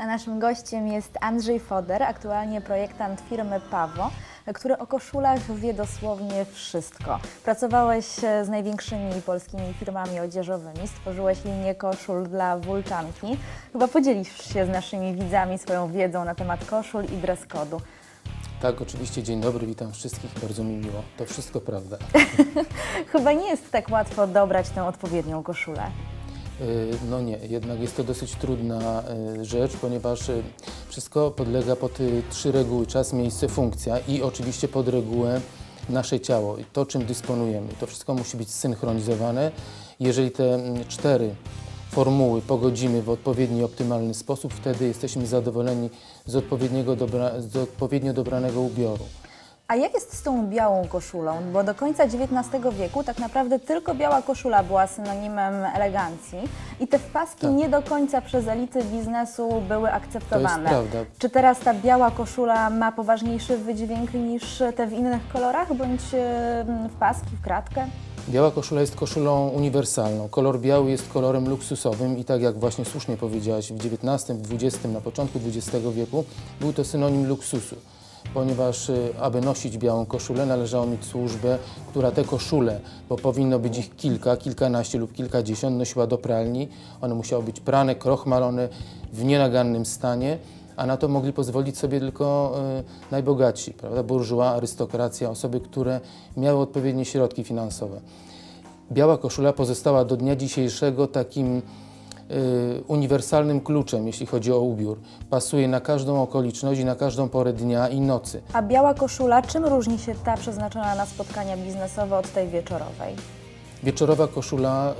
A naszym gościem jest Andrzej Foder, aktualnie projektant firmy Pawo, który o koszulach wie dosłownie wszystko. Pracowałeś z największymi polskimi firmami odzieżowymi, stworzyłeś linię koszul dla Wulczanki. Chyba podzielisz się z naszymi widzami swoją wiedzą na temat koszul i dress kodu. Tak, oczywiście, dzień dobry, witam wszystkich, bardzo mi miło. To wszystko prawda. Chyba nie jest tak łatwo dobrać tę odpowiednią koszulę. Y, No nie, jednak jest to dosyć trudna y, rzecz, ponieważ y, wszystko podlega pod trzy reguły: czas, miejsce, funkcja i oczywiście pod regułę nasze ciało i to, czym dysponujemy. To wszystko musi być synchronizowane. Jeżeli te mm, cztery formuły pogodzimy w odpowiedni, optymalny sposób, wtedy jesteśmy zadowoleni z, odpowiedniego dobra, z odpowiednio dobranego ubioru. A jak jest z tą białą koszulą? Bo do końca XIX wieku tak naprawdę tylko biała koszula była synonimem elegancji i te wpaski Tak. nie do końca przez elity biznesu były akceptowane. prawda. Czy teraz ta biała koszula ma poważniejszy wydźwięk niż te w innych kolorach, bądź e, wpaski w kratkę? Biała koszula jest koszulą uniwersalną. Kolor biały jest kolorem luksusowym i tak jak właśnie słusznie powiedziałaś, w XIX, w XX, na początku XX wieku był to synonim luksusu, ponieważ y, aby nosić białą koszulę należało mieć służbę, która te koszule, bo powinno być ich kilka, kilkanaście lub kilkadziesiąt, nosiła do pralni. One musiały być prane, krochmalone w nienagannym stanie, a na to mogli pozwolić sobie tylko y, najbogatsi, prawda? Burżuła, arystokracja, osoby, które miały odpowiednie środki finansowe. Biała koszula pozostała do dnia dzisiejszego takim uniwersalnym kluczem, jeśli chodzi o ubiór. Pasuje na każdą okoliczność i na każdą porę dnia i nocy. A biała koszula, czym różni się ta przeznaczona na spotkania biznesowe od tej wieczorowej? Wieczorowa koszula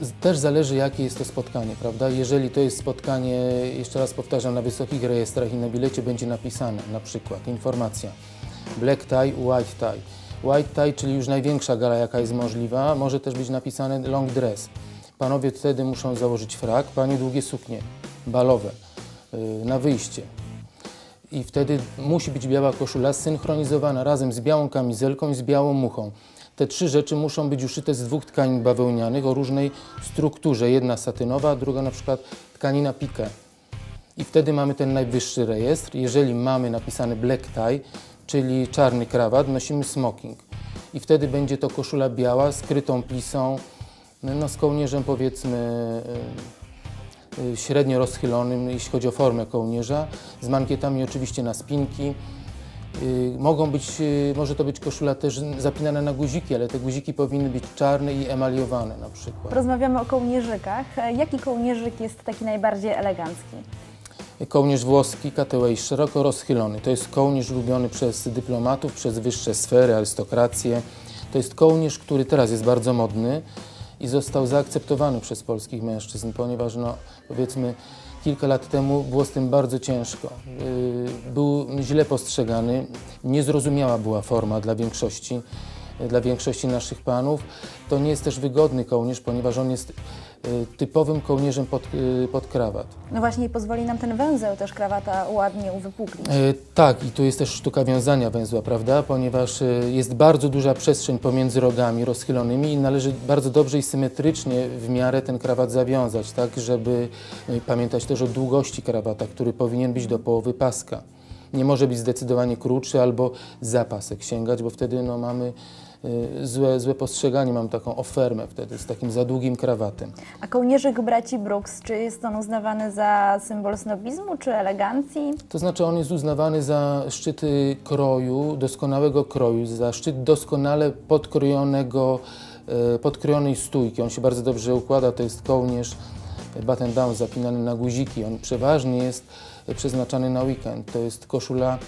y, też zależy, jakie jest to spotkanie, prawda? Jeżeli to jest spotkanie, jeszcze raz powtarzam, na wysokich rejestrach i na bilecie będzie napisane na przykład informacja black tie, white tie. White tie, czyli już największa gala, jaka jest możliwa, może też być napisane long dress. Panowie wtedy muszą założyć frak, panie długie suknie balowe y, na wyjście. I wtedy musi być biała koszula synchronizowana razem z białą kamizelką i z białą muchą. Te trzy rzeczy muszą być uszyte z dwóch tkanin bawełnianych o różnej strukturze. Jedna satynowa, druga na przykład tkanina pique. I wtedy mamy ten najwyższy rejestr. Jeżeli mamy napisany black tie, czyli czarny krawat, nosimy smoking. I wtedy będzie to koszula biała z krytą plisą, no z kołnierzem powiedzmy y, y, średnio rozchylonym, jeśli chodzi o formę kołnierza, z mankietami oczywiście na spinki. Y, Mogą być, może to być koszula też zapinana na guziki, ale te guziki powinny być czarne i emaliowane na przykład. Rozmawiamy o kołnierzykach. E, Jaki kołnierzyk jest taki najbardziej elegancki? Kołnierz włoski Cataway szeroko rozchylony. To jest kołnierz lubiony przez dyplomatów, przez wyższe sfery, arystokrację. To jest kołnierz, który teraz jest bardzo modny i został zaakceptowany przez polskich mężczyzn, ponieważ no, powiedzmy kilka lat temu było z tym bardzo ciężko. Yy, Był źle postrzegany, niezrozumiała była forma dla większości, dla większości naszych panów. To nie jest też wygodny kołnierz, ponieważ on jest yy, typowym kołnierzem pod, yy, pod krawat. No właśnie i pozwoli nam ten węzeł też krawata ładnie uwypuklić. E, tak, i tu jest też sztuka wiązania węzła, prawda? Ponieważ e, jest bardzo duża przestrzeń pomiędzy rogami rozchylonymi i należy bardzo dobrze i symetrycznie w miarę ten krawat zawiązać, tak, żeby pamiętać też o długości krawata, który powinien być do połowy paska. Nie może być zdecydowanie krótszy albo zapasek sięgać, bo wtedy no, mamy e, złe, złe postrzeganie, mam taką ofermę wtedy z takim za długim krawatem. A kołnierzyk braci Brooks, czy jest on uznawany za symbol snobizmu czy elegancji? To znaczy on jest uznawany za szczyt y, kroju, doskonałego kroju, za szczyt doskonale podkrojonego, e, podkrojonej stójki. On się bardzo dobrze układa, to jest kołnierz button down zapinany na guziki. On przeważnie jest przeznaczany na weekend. To jest koszula,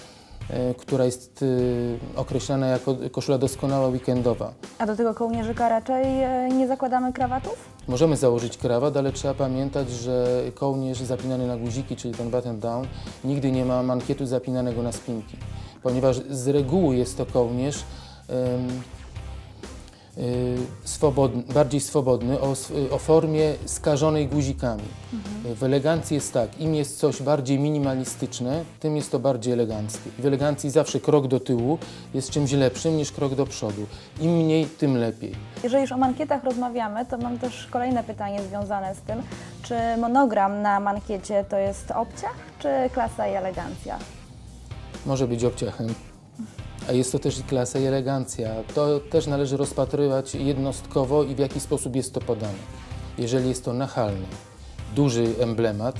e, która jest y, określana jako koszula doskonała weekendowa. A do tego kołnierzyka raczej e, nie zakładamy krawatów? Możemy założyć krawat, ale trzeba pamiętać, że kołnierz zapinany na guziki, czyli ten button down, nigdy nie ma mankietu zapinanego na spinki. ponieważ z reguły jest to kołnierz swobodny, bardziej swobodny, o, s- o formie skażonej guzikami. W elegancji jest tak, im jest coś bardziej minimalistyczne, tym jest to bardziej eleganckie. W elegancji zawsze krok do tyłu jest czymś lepszym niż krok do przodu. Im mniej, tym lepiej. Jeżeli już o mankietach rozmawiamy, to mam też kolejne pytanie związane z tym, czy monogram na mankiecie to jest obciach, czy klasa i elegancja? Może być obciachem. A jest to też i klasa i elegancja. To też należy rozpatrywać jednostkowo i w jaki sposób jest to podane. Jeżeli jest to nachalny, duży emblemat,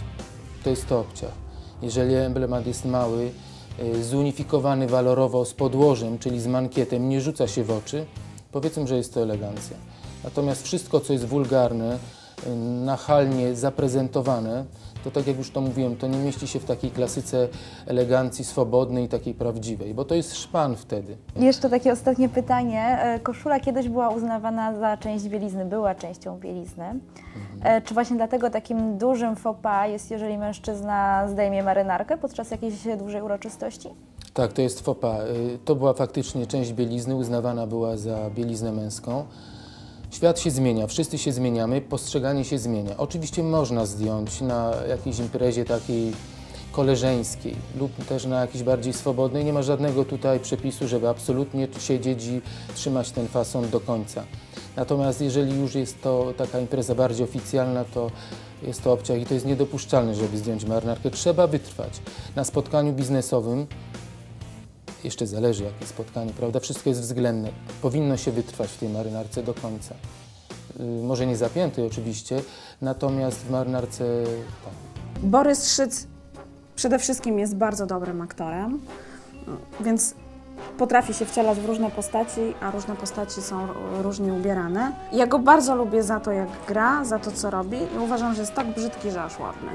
to jest to obciach. Jeżeli emblemat jest mały, y, zunifikowany walorowo z podłożem, czyli z mankietem, nie rzuca się w oczy, powiedzmy, że jest to elegancja. Natomiast wszystko, co jest wulgarne, nachalnie zaprezentowane, to tak jak już to mówiłem, to nie mieści się w takiej klasyce elegancji swobodnej, takiej prawdziwej, bo to jest szpan wtedy. Jeszcze takie ostatnie pytanie. E, Koszula kiedyś była uznawana za część bielizny, była częścią bielizny. E, Czy właśnie dlatego takim dużym faux pas jest, jeżeli mężczyzna zdejmie marynarkę podczas jakiejś dużej uroczystości? Tak, to jest faux pas. Y, To była faktycznie część bielizny, uznawana była za bieliznę męską. Świat się zmienia, wszyscy się zmieniamy, postrzeganie się zmienia. Oczywiście można zdjąć na jakiejś imprezie takiej koleżeńskiej lub też na jakiejś bardziej swobodnej. Nie ma żadnego tutaj przepisu, żeby absolutnie siedzieć i trzymać ten fason do końca. Natomiast jeżeli już jest to taka impreza bardziej oficjalna, to jest to obciach i to jest niedopuszczalne, żeby zdjąć marynarkę. Trzeba wytrwać. Na spotkaniu biznesowym jeszcze zależy jakie spotkanie, prawda? Wszystko jest względne. Powinno się wytrwać w tej marynarce do końca. Y, może nie zapiętej oczywiście, natomiast w marynarce tak. Borys Szyc przede wszystkim jest bardzo dobrym aktorem, więc potrafi się wcielać w różne postaci, a różne postaci są różnie ubierane. Ja go bardzo lubię za to, jak gra, za to, co robi i uważam, że jest tak brzydki, że aż ładny.